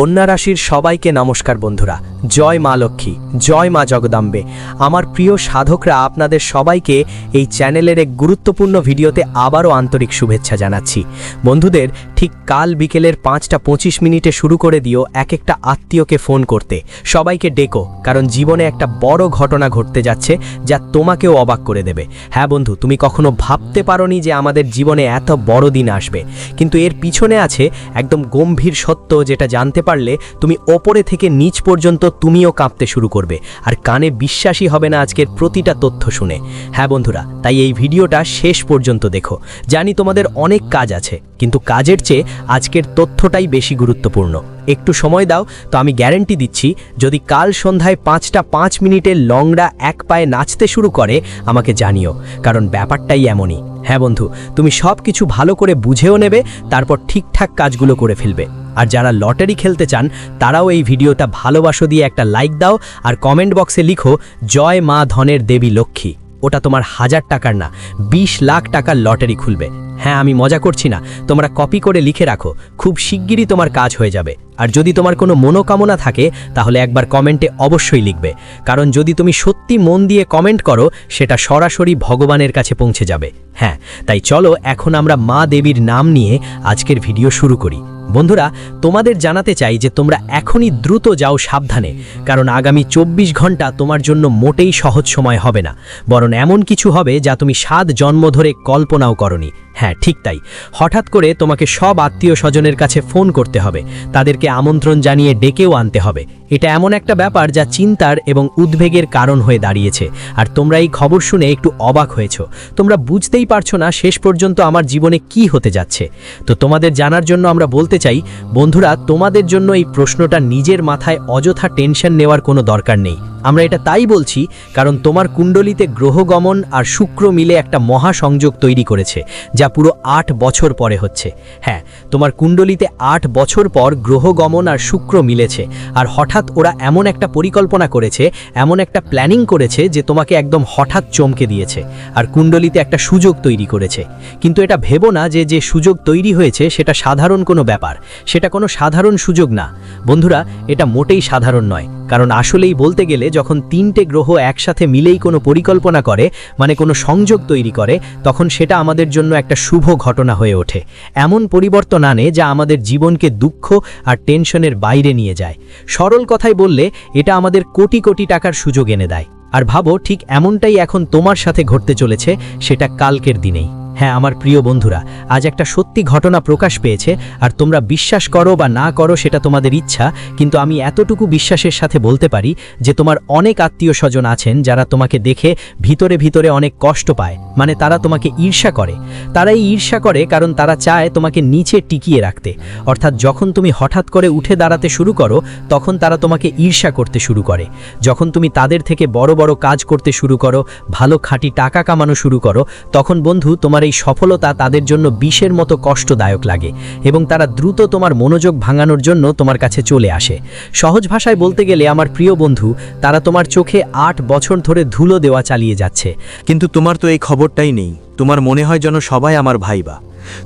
কন্যা রাশির সবাইকে নমস্কার বন্ধুরা। জয় মা লক্ষ্মী, জয় মা জগদাম্বে। আমার প্রিয় সাধকরা, আপনাদের সবাইকে এই চ্যানেলের এক গুরুত্বপূর্ণ ভিডিওতে আবারও আন্তরিক শুভেচ্ছা জানাচ্ছি। বন্ধুদের, ঠিক কাল বিকেলের পাঁচটা পঁচিশ মিনিটে শুরু করে দিও এক একটা আত্মীয়কে ফোন করতে। সবাইকে ডেকো, কারণ জীবনে একটা বড় ঘটনা ঘটতে যাচ্ছে, যা তোমাকেও অবাক করে দেবে। হ্যাঁ বন্ধু, তুমি কখনো ভাবতে পারোনি যে আমাদের জীবনে এত বড় দিন আসবে। কিন্তু এর পিছনে আছে একদম গম্ভীর সত্য যেটা জানতে পারলে তুমি ওপরে থেকে নিচ পর্যন্ত তুমিও কাঁপতে শুরু করবে। আর কানে বিশ্বাসী হবে না আজকের প্রতিটা তথ্য শুনে। হ্যাঁ বন্ধুরা, তাই এই ভিডিওটা শেষ পর্যন্ত দেখো। জানি তোমাদের অনেক কাজ আছে, কিন্তু কাজের চেয়ে আজকের তথ্যটাই বেশি গুরুত্বপূর্ণ। একটু সময় দাও, তো আমি গ্যারেন্টি দিচ্ছি, যদি কাল সন্ধ্যায় পাঁচটা পাঁচ মিনিটের লংড়া এক পায়ে নাচতে শুরু করে, আমাকে জানিও, কারণ ব্যাপারটাই এমনই। হ্যাঁ বন্ধু, তুমি সব কিছু ভালো করে বুঝেও নেবে, তারপর ঠিকঠাক কাজগুলো করে ফেলবে। আর যারা লটারি খেলতে চান, তারাও এই ভিডিওটা ভালোবাসো দিয়ে একটা লাইক দাও, আর কমেন্ট বক্সে লিখো, জয় মা ধনের দেবী লক্ষ্মী। ওটা তোমার হাজার টাকার না ২০ লাখ টাকার লটারি খুলবে। হ্যাঁ আমি মজা করছি না, তোমরা কপি করে লিখে রাখো, খুব শিগগিরই তোমার কাজ হয়ে যাবে। আর যদি তোমার কোনো মনোকামনা থাকে, তাহলে একবার কমেন্টে অবশ্যই লিখবে। কারণ যদি তুমি সত্যি মন দিয়ে কমেন্ট করো, সেটা সরাসরি ভগবানের কাছে পৌঁছে যাবে। হ্যাঁ তাই চলো, এখন আমরা মা দেবীর নাম নিয়ে আজকের ভিডিও শুরু করি। বন্ধুরা, তোমাদের জানাতে চাই যে তোমরা এখনই দ্রুত যাও সাবধানে, কারণ আগামী চব্বিশ ঘণ্টা তোমার জন্য মোটেই সহজ সময় হবে না, বরং এমন কিছু হবে যা তুমি সাত জন্ম ধরে কল্পনাও করনি। হ্যাঁ ঠিক তাই। হঠাৎ করে তোমাকে সব আত্মীয় স্বজনের কাছে ফোন করতে হবে। তাদেরকে আমন্ত্রণ জানিয়ে ডেকেও আনতে হবে। এটা এমন একটা ব্যাপার যা চিন্তার এবং উদ্বেগের কারণ হয়ে দাঁড়িয়েছে। আর তোমরা এই খবর শুনে একটু অবাক হয়েছ। তোমরা বুঝতেই পারছ না শেষ পর্যন্ত আমার জীবনে কি হতে যাচ্ছে। তো তোমাদের জানার জন্য আমরা বলতে চাই, বন্ধুরা, তোমাদের জন্য এই প্রশ্নটা নিজের মাথায় অযথা টেনশন নেওয়ার কোনো দরকার নেই। আমরা এটা তাই বলছি কারণ তোমার কুণ্ডলিতে গ্রহগমন আর শুক্র মিলে একটা মহাসংযোগ তৈরি করেছে, যা পুরো আট বছর পরে হচ্ছে। হ্যাঁ তোমার কুণ্ডলিতে আট বছর পর গ্রহগমন আর শুক্র মিলেছে, আর হঠাৎ ওরা এমন একটা পরিকল্পনা করেছে, এমন একটা প্ল্যানিং করেছে যে তোমাকে একদম হঠাৎ চমকে দিয়েছে, আর কুণ্ডলিতে একটা সুযোগ তৈরি করেছে। কিন্তু এটা ভেবো না যে যে সুযোগ তৈরি হয়েছে সেটা সাধারণ কোনো ব্যাপার, সেটা কোনো সাধারণ সুযোগ না। বন্ধুরা, এটা মোটেই সাধারণ নয়। কারণ আসলেই বলতে গেলে যখন তিনটে গ্রহ একসাথে মিলেই কোনো পরিকল্পনা করে মানে কোনো সংযোগ তৈরি করে, তখন সেটা আমাদের জন্য একটা শুভ ঘটনা হয়ে ওঠে। এমন পরিবর্তন আনে যা আমাদের জীবনকে দুঃখ আর টেনশনের বাইরে নিয়ে যায়। সরল কথায় বললে, এটা আমাদের কোটি কোটি টাকার সুযোগ এনে দেয়। আর ভাবো, ঠিক এমনটাই এখন তোমার সাথে ঘটতে চলেছে, সেটা কালকের দিনেই। হ্যাঁ আমার প্রিয় বন্ধুরা, আজ একটা সত্যি ঘটনা প্রকাশ পেয়েছে, আর তোমরা বিশ্বাস করো বা না করো সেটা তোমাদের ইচ্ছা, কিন্তু আমি এতটুকু বিশ্বাসের সাথে বলতে পারি যে তোমার অনেক আত্মীয় স্বজন আছেন যারা তোমাকে দেখে ভিতরে ভিতরে অনেক কষ্ট পায় মানে তারা তোমাকে ঈর্ষা করে। তারা এই ঈর্ষা করে কারণ তারা চায় তোমাকে নিচে টিকিয়ে রাখতে। অর্থাৎ যখন তুমি হঠাৎ করে উঠে দাঁড়াতে শুরু করো, তখন তারা তোমাকে ঈর্ষা করতে শুরু করে। যখন তুমি তাদের থেকে বড় বড় কাজ করতে শুরু করো, ভালো খাঁটি টাকা কামানো শুরু করো, তখন বন্ধু তোমার এই সফলতা তাদের জন্য বিষের মতো কষ্টদায়ক লাগে এবং তারা দ্রুত তোমার মনোযোগ ভাঙানোর জন্য তোমার কাছে চলে আসে। সহজ ভাষায় বলতে গেলে আমার প্রিয় বন্ধু, তারা তোমার চোখে আট বছর ধরে ধুলো দেওয়া চালিয়ে যাচ্ছে। কিন্তু তোমার তো এই খবরটাই নেই। তোমার মনে হয় যেন সবাই আমার ভাইবা।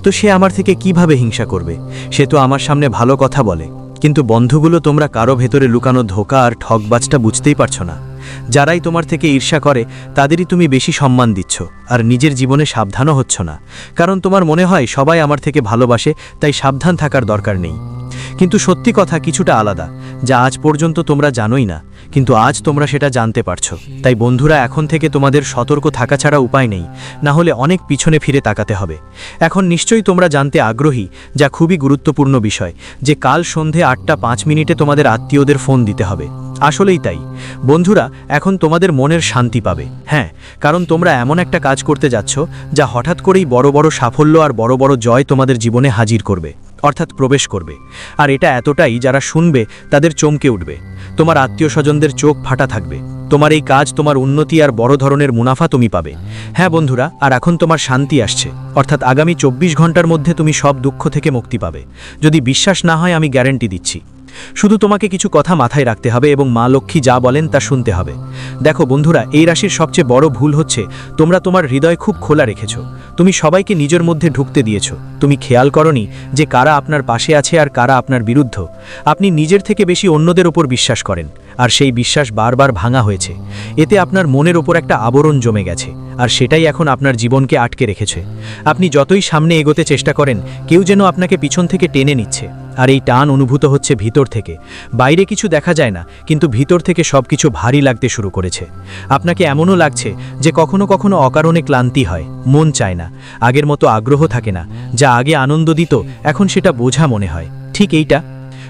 তো সে আমার থেকে কীভাবে হিংসা করবে? সে তো আমার সামনে ভালো কথা বলে। কিন্তু বন্ধুগুলো তোমরা কারও ভেতরে লুকানো ধোকা আর ঠকবাজটা বুঝতেই পারছ না। যারাই তোমার থেকে ঈর্ষা করে, তাদেরই তুমি বেশি সম্মান দিচ্ছ, আর নিজের জীবনে সাবধানও হচ্ছ না। কারণ তোমার মনে হয়, সবাই আমার থেকে ভালোবাসে, তাই সাবধান থাকার দরকার নেই। কিন্তু সত্যি কথা কিছুটা আলাদা, যা আজ পর্যন্ত তোমরা জানোই না, কিন্তু আজ তোমরা সেটা জানতে পারছ। তাই বন্ধুরা, এখন থেকে তোমাদের সতর্ক থাকা ছাড়া উপায় নেই, না হলে অনেক পিছনে ফিরে তাকাতে হবে। এখন নিশ্চয়ই তোমরা জানতে আগ্রহী, যা খুবই গুরুত্বপূর্ণ বিষয়, যে কাল সন্ধে আটটা পাঁচ মিনিটে তোমাদের আত্মীয়দের ফোন দিতে হবে। আসলেই তাই। বন্ধুরা, এখন তোমাদের মনের শান্তি পাবে। হ্যাঁ কারণ তোমরা এমন একটা কাজ করতে যাচ্ছ, যা হঠাৎ করেই বড় বড় সাফল্য আর বড় বড় জয় তোমাদের জীবনে হাজির করবে, অর্থাৎ প্রবেশ করবে। আর এটা এতটাই, যারা শুনবে, তাদের চমকে উঠবে। তোমার আত্মীয় স্বজনদের চোখ ফাটা থাকবে। তোমার এই কাজ তোমার উন্নতি আর বড় ধরনের মুনাফা তুমি পাবে। হ্যাঁ বন্ধুরা, আর এখন তোমার শান্তি আসছে। অর্থাৎ আগামী চব্বিশ ঘণ্টার মধ্যে তুমি সব দুঃখ থেকে মুক্তি পাবে। যদি বিশ্বাস না হয়, আমি গ্যারেন্টি দিচ্ছি। শুধু তোমাকে কিছু কথা মাথায় রাখতে হবে এবং মা লক্ষ্মী যা বলেন তা শুনতে হবে। দেখো বন্ধুরা, এই রাশির সবচেয়ে বড় ভুল হচ্ছে, তোমরা তোমার হৃদয় খুব খোলা রেখেছো। তুমি সবাইকে নিজের মধ্যে ঢুকতে দিয়েছ। তুমি খেয়াল করনি যে কারা আপনার পাশে আছে আর কারা আপনার বিরুদ্ধ। আপনি নিজের থেকে বেশি অন্যদের ওপর বিশ্বাস করেন, আর সেই বিশ্বাস বারবার ভাঙা হয়েছে। এতে আপনার মনের ওপর একটা আবরণ জমে গেছে। আর সেটাই এখন আপনার জীবনকে আটকে রেখেছে। আপনি যতই সামনে এগোতে চেষ্টা করেন, কেউ যেন আপনাকে পিছন থেকে টেনে নিচ্ছে। আর এই টান অনুভূত হচ্ছে ভিতর থেকে। বাইরে কিছু দেখা যায় না, কিন্তু ভিতর থেকে সব কিছু ভারী লাগতে শুরু করেছে। আপনাকে এমনও লাগছে যে কখনো কখনো অকারণে ক্লান্তি হয়, মন চায় না, আগের মতো আগ্রহ থাকে না, যা আগে আনন্দ দিত, এখন সেটা বোঝা মনে হয়। ঠিক এইটা?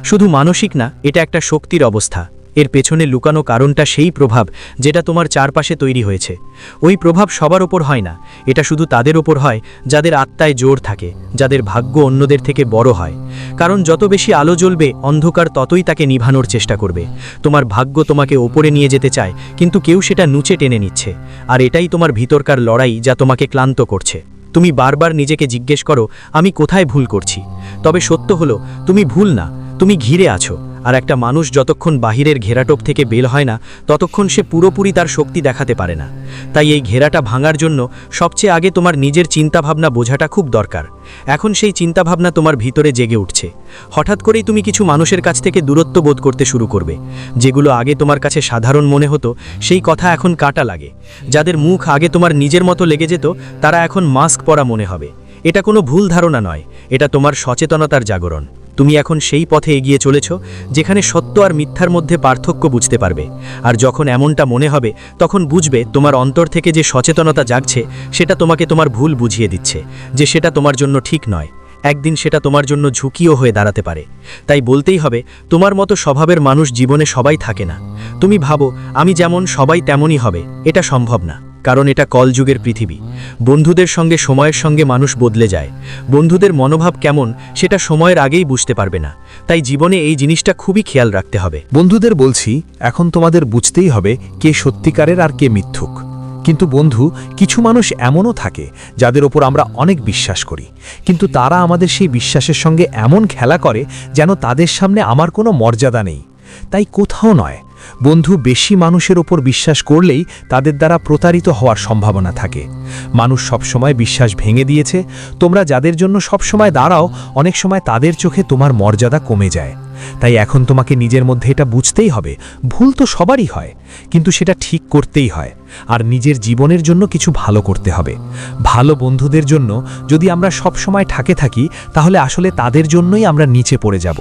শুধু মানসিক না, এটা একটা শক্তির অবস্থা। এর পেছনে লুকানো কারণটা সেই প্রভাব যেটা তোমার চারপাশে তৈরি হয়েছে। ওই প্রভাব সবার ওপর হয় না। এটা শুধু তাদের ওপর হয়, যাদের আত্মায় জোর থাকে, যাদের ভাগ্য অন্যদের থেকে বড় হয়। কারণ যত বেশি আলো জ্বলবে, অন্ধকার ততই তাকে নিভানোর চেষ্টা করবে। তোমার ভাগ্য তোমাকে ওপরে নিয়ে যেতে চায়, কিন্তু কেউ সেটা নুচে টেনে নিচ্ছে। আর এটাই তোমার ভিতরকার লড়াই যা তোমাকে ক্লান্ত করছে। তুমি বারবার নিজেকে জিজ্ঞেস করো, আমি কোথায় ভুল করছি? তবে সত্য হলো, তুমি ভুল না, তুমি ঘিরে আছো। আর একটা মানুষ যতক্ষণ বাহিরের ঘেরাটোপ থেকে বেল হয় না, ততক্ষণ সে পুরোপুরি তার শক্তি দেখাতে পারে না। তাই এই ঘেরাটা ভাঙার জন্য সবচেয়ে আগে তোমার নিজের চিন্তাভাবনা বোঝাটা খুব দরকার। এখন সেই চিন্তাভাবনা তোমার ভিতরে জেগে উঠছে। হঠাৎ করেই তুমি কিছু মানুষের কাছ থেকে দূরত্ব বোধ করতে শুরু করবে। যেগুলো আগে তোমার কাছে সাধারণ মনে হতো, সেই কথা এখন কাটা লাগে। যাদের মুখ আগে তোমার নিজের মতো লেগে যেত, তারা এখন মাস্ক পরা মনে হবে। এটা কোনো ভুল ধারণা নয়। এটা তোমার সচেতনতার জাগরণ। তুমি এখন সেই পথে এগিয়ে চলেছ যেখানে সত্য আর মিথ্যার মধ্যে পার্থক্য বুঝতে পারবে। আর যখন এমনটা মনে হবে, তখন বুঝবে তোমার অন্তর থেকে যে সচেতনতা জাগছে, সেটা তোমাকে তোমার ভুল বুঝিয়ে দিচ্ছে, যে সেটা তোমার জন্য ঠিক নয়। একদিন সেটা তোমার জন্য ঝুঁকিও হয়ে দাঁড়াতে পারে। তাই বলতেই হবে, তোমার মতো স্বভাবের মানুষ জীবনে সবাই থাকে না। তুমি ভাবো, আমি যেমন সবাই তেমনই হবে, এটা সম্ভব না, কারণ এটা কলযুগের পৃথিবী। বন্ধুদের সঙ্গে সময়ের সঙ্গে মানুষ বদলে যায়। বন্ধুদের মনোভাব কেমন, সেটা সময়ের আগেই বুঝতে পারবে না। তাই জীবনে এই জিনিসটা খুবই খেয়াল রাখতে হবে। বন্ধুদের বলছি, এখন তোমাদের বুঝতেই হবে কে সত্যিকারের আর কে মিথ্যুক। কিন্তু বন্ধু, কিছু মানুষ এমনও থাকে যাদের ওপর আমরা অনেক বিশ্বাস করি। কিন্তু তারা আমাদের সেই বিশ্বাসের সঙ্গে এমন খেলা করে যেন তাদের সামনে আমার কোনো মর্যাদা নেই। তাই কোথাও নয় বন্ধু বেশি মানুষের ওপর বিশ্বাস করলেই তাদের দ্বারা প্রতারিত হওয়ার সম্ভাবনা থাকে। মানুষ সবসময় বিশ্বাস ভেঙে দিয়েছে, তোমরা যাদের জন্য সবসময় দাঁড়াও, অনেক সময় তাদের চোখে তোমার মর্যাদা কমে যায়। তাই এখন তোমাকে নিজের মধ্যে এটা বুঝতেই হবে, ভুল তো সবারই হয়, কিন্তু সেটা ঠিক করতেই হয়। আর নিজের জীবনের জন্য কিছু ভালো করতে হবে। ভালো বন্ধুদের জন্য যদি আমরা সব সময় ঠাকে থাকি, তাহলে আসলে তাদের জন্যই আমরা নিচে পড়ে যাব।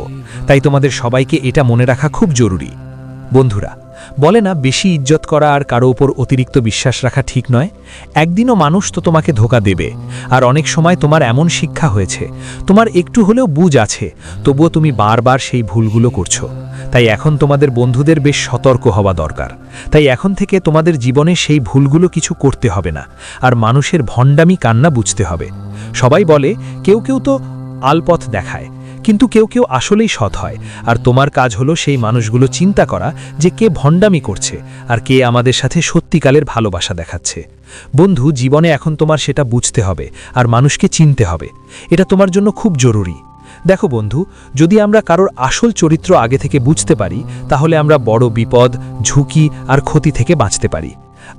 তাই তোমাদের সবাইকে এটা মনে রাখা খুব জরুরি। বন্ধুরা, বলে না বেশি ইজ্জত করা আর কারও উপর অতিরিক্ত বিশ্বাস রাখা ঠিক নয়? একদিনও মানুষ তো তোমাকে ধোকা দেবে, আর অনেক সময় তোমার এমন শিক্ষা হয়েছে, তোমার একটু হলেও বুঝ আছে, তবুও তুমি বারবার সেই ভুলগুলো করছ। তাই এখন তোমাদের বন্ধুদের বেশ সতর্ক হওয়া দরকার। তাই এখন থেকে তোমাদের জীবনে সেই ভুলগুলো কিছু করতে হবে না, আর মানুষের ভণ্ডামি কান্না বুঝতে হবে। সবাই বলে, কেউ কেউ তো আলপথ দেখায় কিন্তু কেউ কেউ আসলেই সৎ হয়। আর তোমার কাজ হলো সেই মানুষগুলো চিন্তা করা যে কে ভণ্ডামি করছে আর কে আমাদের সাথে সত্যিকালের ভালোবাসা দেখাচ্ছে। বন্ধু, জীবনে এখন তোমার সেটা বুঝতে হবে আর মানুষকে চিনতে হবে। এটা তোমার জন্য খুব জরুরি। দেখো বন্ধু, যদি আমরা কারোর আসল চরিত্র আগে থেকে বুঝতে পারি, তাহলে আমরা বড় বিপদ, ঝুঁকি আর ক্ষতি থেকে বাঁচতে পারি।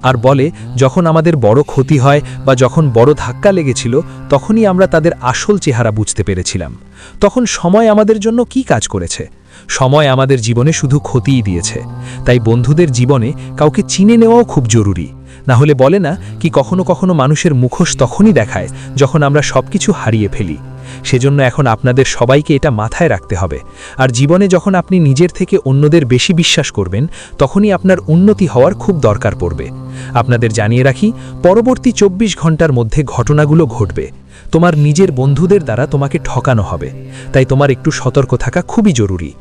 আর বলে, যখন আমাদের বড় ক্ষতি হয় বা যখন বড় ধাক্কা লেগেছিল, তখনই আমরা তাদের আসল চেহারা বুঝতে পেরেছিলাম। তখন সময় আমাদের জন্য কি কাজ করেছে? সময় আমাদের জীবনে শুধু ক্ষতিই দিয়েছে। তাই বন্ধুদের জীবনে কাউকে চিনে নেওয়াও খুব জরুরি। না হলে বলে না, কি কখনো কখনো মানুষের মুখোশ তখনই দেখায়, যখন আমরা সবকিছু হারিয়ে ফেলি। সেজন্য এখন আপনাদের সবাইকে এটা মাথায় রাখতে হবে। আর জীবনে যখন আপনি নিজের থেকে অন্যদের বেশি বিশ্বাস করবেন, তখনই আপনার উন্নতি হওয়ার খুব দরকার পড়বে। আপনাদের জানিয়ে রাখি, পরবর্তী চব্বিশ ঘণ্টার মধ্যে ঘটনাগুলো ঘটবে। তোমার নিজের বন্ধুদের দ্বারা তোমাকে ঠকানো হবে। তাই তোমার একটু সতর্ক থাকা খুবই জরুরি।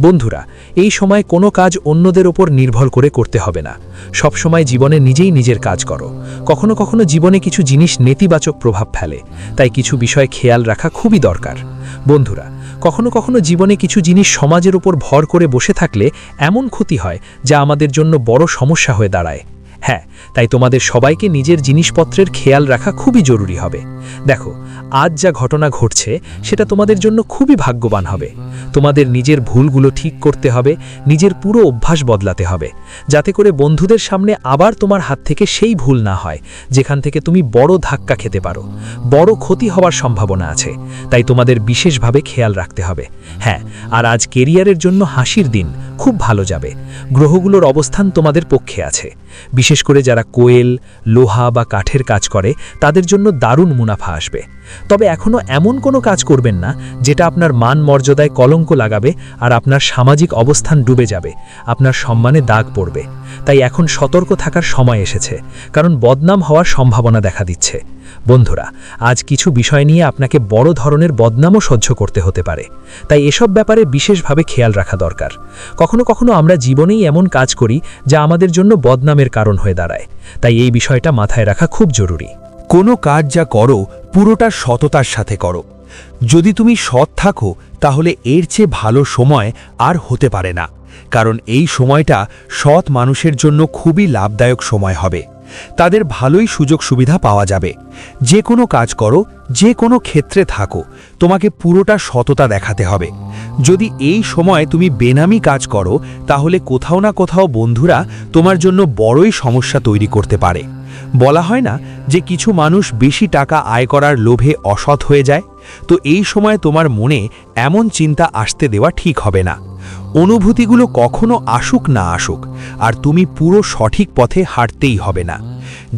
বন্ধুরা, এই সময় কোনো কাজ অন্যদের ওপর নির্ভর করে করতে হবে না। সব সময় জীবনে নিজেই নিজের কাজ করো। কখনো কখনো জীবনে কিছু জিনিস নেতিবাচক প্রভাব ফেলে, তাই কিছু বিষয় খেয়াল রাখা খুবই দরকার। বন্ধুরা, কখনো কখনো জীবনে কিছু জিনিস সমাজের উপর ভর করে বসে থাকলে এমন ক্ষতি হয় যা আমাদের জন্য বড় সমস্যা হয়ে দাঁড়ায়। হ্যাঁ তাই তোমাদের সবাইকে নিজের জিনিসপত্রের খেয়াল রাখা খুবই জরুরি হবে। দেখো, আজ যা ঘটনা ঘটছে, সেটা তোমাদের জন্য খুবই ভাগ্যবান হবে। তোমাদের নিজের ভুলগুলো ঠিক করতে হবে, নিজের পুরো অভ্যাস বদলাতে হবে, যাতে করে বন্ধুদের সামনে আবার তোমার হাত থেকে সেই ভুল না হয়, যেখান থেকে তুমি বড় ধাক্কা খেতে পারো। বড় ক্ষতি হওয়ার সম্ভাবনা আছে, তাই তোমাদের বিশেষভাবে খেয়াল রাখতে হবে। হ্যাঁ আর আজ কেরিয়ারের জন্য হাসির দিন, খুব ভালো যাবে। গ্রহগুলোর অবস্থান তোমাদের পক্ষে আছে। বিশেষ করে যারা কোয়েল, লোহা বা কাঠের কাজ করে, তাদের জন্য দারুণ মুনাফা আসবে। তবে এখনও এমন কোনো কাজ করবেন না যেটা আপনার মান মর্যাদায় কলঙ্ক লাগাবে আর আপনার সামাজিক অবস্থান ডুবে যাবে, আপনার সম্মানে দাগ পড়বে। তাই এখন সতর্ক থাকার সময় এসেছে, কারণ বদনাম হওয়ার সম্ভাবনা দেখা দিচ্ছে। বন্ধুরা, আজ কিছু বিষয় নিয়ে আপনাকে বড় ধরনের বদনামও সহ্য করতে হতে পারে। তাই এসব ব্যাপারে বিশেষভাবে খেয়াল রাখা দরকার। কখনো কখনো আমরা জীবনেই এমন কাজ করি যা আমাদের জন্য বদনামের কারণ হয়ে দাঁড়ায়। তাই এই বিষয়টা মাথায় রাখা খুব জরুরি। কোনো কাজ যা করো, পুরোটা সততার সাথে করো। যদি তুমি সৎ থাকো, তাহলে এর চেয়ে ভালো সময় আর হতে পারে না। কারণ এই সময়টা সৎ মানুষের জন্য খুবই লাভদায়ক সময় হবে। তাদের ভালোই সুযোগ সুবিধা পাওয়া যাবে। যে কোনো কাজ করো, যে কোনো ক্ষেত্রে থাকো। তোমাকে পুরোটা সততা দেখাতে হবে। যদি এই সময় তুমি বেনামি কাজ করো, তাহলে কোথাও না কোথাও বন্ধুরা তোমার জন্য বড়ই সমস্যা তৈরি করতে পারে। বলা হয় না যে কিছু মানুষ বেশি টাকা আয় করার লোভে অসৎ হয়ে যায়? তো এই সময় তোমার মনে এমন চিন্তা আসতে দেওয়া ঠিক হবে না। অনুভূতিগুলো কখনো আসুক না আসুক, আর তুমি পুরো সঠিক পথে হাঁটতেই হবে না,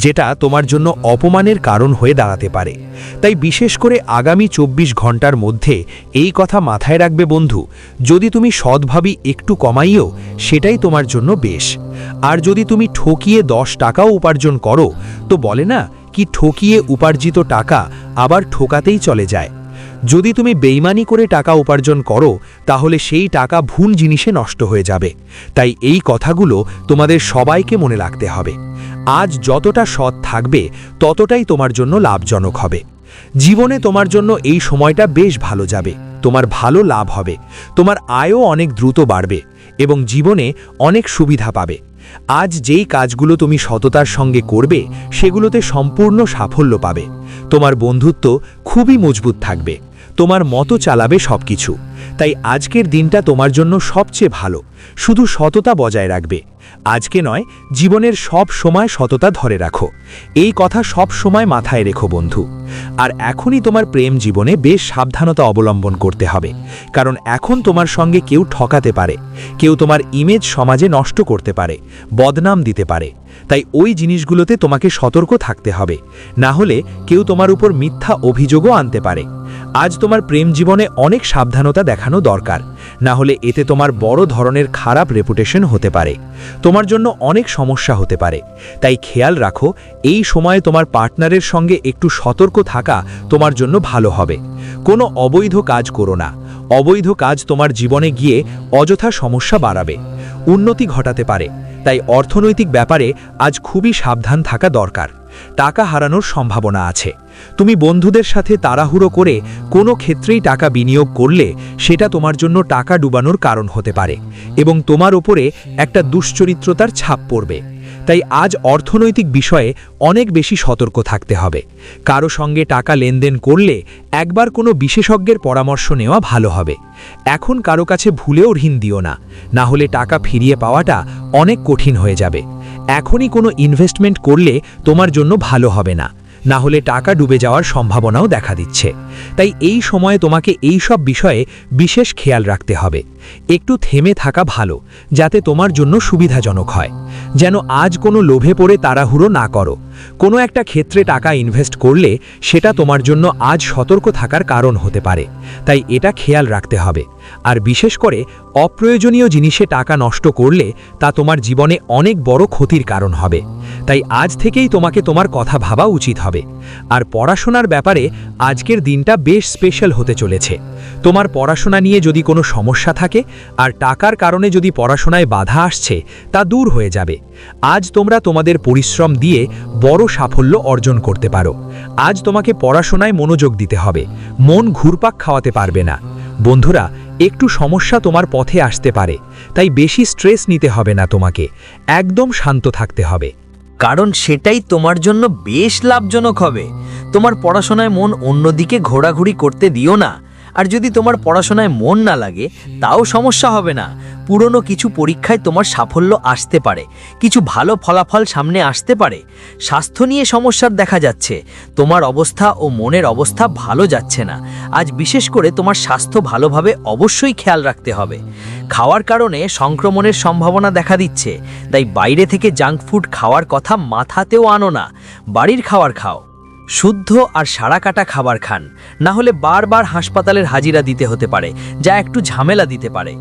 যেটা তোমার জন্য অপমানের কারণ হয়ে দাঁড়াতে পারে। তাই বিশেষ করে আগামী চব্বিশ ঘণ্টার মধ্যে এই কথা মাথায় রাখবে বন্ধু, যদি তুমি সৎভাবি একটু কমাইও, সেটাই তোমার জন্য বেশ। আর যদি তুমি ঠকিয়ে দশ টাকাও উপার্জন করো, তো বলে না, কি ঠকিয়ে উপার্জিত টাকা আবার ঠোকাতেই চলে যায়। যদি তুমি বেইমানি করে টাকা উপার্জন করো, তাহলে সেই টাকা ভুল জিনিসে নষ্ট হয়ে যাবে। তাই এই কথাগুলো তোমাদের সবাইকে মনে রাখতে হবে। আজ যতটা সৎ থাকবে, ততটাই তোমার জন্য লাভজনক হবে। জীবনে তোমার জন্য এই সময়টা বেশ ভালো যাবে। তোমার ভালো লাভ হবে। তোমার আয়ও অনেক দ্রুত বাড়বে এবং জীবনে অনেক সুবিধা পাবে। আজ যেই কাজগুলো তুমি সততার সঙ্গে করবে, সেগুলোতে সম্পূর্ণ সাফল্য পাবে। তোমার বন্ধুত্ব খুবই মজবুত থাকবে। তোমার মতো চালাবে সবকিছু। তাই আজকের দিনটা তোমার জন্য সবচেয়ে ভালো। শুধু সততা বজায় রাখবে। আজকে নয়, জীবনের সব সময় সততা ধরে রাখো। এই কথা সব সময় মাথায় রেখো বন্ধু। আর এখনই তোমার প্রেম জীবনে বেশ সাবধানতা অবলম্বন করতে হবে। কারণ এখন তোমার সঙ্গে কেউ ঠকাতে পারে। কেউ তোমার ইমেজ সমাজে নষ্ট করতে পারে, বদনাম দিতে পারে। তাই ওই জিনিসগুলোতে তোমাকে সতর্ক থাকতে হবে। না হলে কেউ তোমার উপর মিথ্যা অভিযোগও আনতে পারে। আজ তোমার প্রেম জীবনে অনেক সাবধানতা দেখানো দরকার। না হলে এতে তোমার বড় ধরনের খারাপ রেপুটেশন হতে পারে। তোমার জন্য অনেক সমস্যা হতে পারে। তাই খেয়াল রাখো, এই সময়ে তোমার পার্টনারের সঙ্গে একটু সতর্ক থাকা তোমার জন্য ভালো হবে। কোনো অবৈধ কাজ করো না। অবৈধ কাজ তোমার জীবনে গিয়ে অযথা সমস্যা বাড়াবে। উন্নতি ঘটাতে পারে। তাই অর্থনৈতিক ব্যাপারে আজ খুবই সাবধান থাকা দরকার। টাকা হারানোর সম্ভাবনা আছে। তুমি বন্ধুদের সাথে তাড়াহুড়ো করে কোনো ক্ষেত্রেই টাকা বিনিয়োগ করলে সেটা তোমার জন্য টাকা ডুবানোর কারণ হতে পারে এবং তোমার ওপরে একটা দুশ্চরিত্রতার ছাপ পড়বে। তাই আজ অর্থনৈতিক বিষয়ে অনেক বেশি সতর্ক থাকতে হবে। কারও সঙ্গে টাকা লেনদেন করলে একবার কোনো বিশেষজ্ঞের পরামর্শ নেওয়া ভালো হবে। এখন কারও কাছে ভুলেও ঋণ দিও না। না হলে টাকা ফিরিয়ে পাওয়াটা অনেক কঠিন হয়ে যাবে। এখনই কোনো ইনভেস্টমেন্ট করলে তোমার জন্য ভালো হবে না। না হলে টাকা ডুবে যাওয়ার সম্ভাবনাও দেখা দিচ্ছে। তাই এই সময়ে তোমাকে এই সব বিষয়ে বিশেষ খেয়াল রাখতে হবে। একটু থেমে থাকা ভালো, যাতে তোমার জন্য সুবিধাজনক হয়। যেন আজ কোনো লোভে পড়ে তাড়াহুড়ো না করো। কোনো একটা ক্ষেত্রে টাকা ইনভেস্ট করলে সেটা তোমার জন্য আজ সতর্ক থাকার কারণ হতে পারে। তাই এটা খেয়াল রাখতে হবে। আর বিশেষ করে অপ্রয়োজনীয় জিনিসে টাকা নষ্ট করলে তা তোমার জীবনে অনেক বড় ক্ষতির কারণ হবে। তাই আজ থেকেই তোমাকে তোমার কথা ভাবা উচিত হবে। আর পড়াশোনার ব্যাপারে আজকের দিনটা বেশ স্পেশাল হতে চলেছে। তোমার পড়াশোনা নিয়ে যদি কোনো সমস্যা থাকে, আর টাকার কারণে যদি পড়াশোনায় বাধা আসছে, তা দূর হয়ে যাবে। আজ তোমরা তোমাদের পরিশ্রম দিয়ে বড় সাফল্য অর্জন করতে পারো। আজ তোমাকে পড়াশোনায় মনোযোগ দিতে হবে। মন ঘুরপাক খাওয়াতে পারবে না। বন্ধুরা, একটু সমস্যা তোমার পথে আসতে পারে। তাই বেশি স্ট্রেস নিতে হবে না তোমাকে। একদম শান্ত থাকতে হবে। কারণ সেটাই তোমার জন্য বেশ লাভজনক হবে। তোমার পড়াশোনায় মন অন্যদিকে ঘোরাঘুরি করতে দিও না। আর যদি তোমার পড়াশোনায় মন না লাগে, তাও সমস্যা হবে না। পুরনো কিছু পরীক্ষায় তোমার সাফল্য আসতে পারে। কিছু ভালো ফলাফল সামনে আসতে পারে। স্বাস্থ্য নিয়ে সমস্যার দেখা যাচ্ছে। তোমার অবস্থা ও মনের অবস্থা ভালো যাচ্ছে না। আজ বিশেষ করে তোমার স্বাস্থ্য ভালোভাবে অবশ্যই খেয়াল রাখতে হবে। খাওয়ার কারণে সংক্রমণের সম্ভাবনা দেখা দিচ্ছে। তাই বাইরে থেকে জাঙ্ক ফুড খাওয়ার কথা মাথাতেও আনো না। বাড়ির খাওয়ার খাও। শুদ্ধ আর সারা কাটা খাবার খান। না হলে বারবার হাসপাতালের হাজিরা দিতে হতে পারে, যা একটু ঝামেলা দিতে পারে।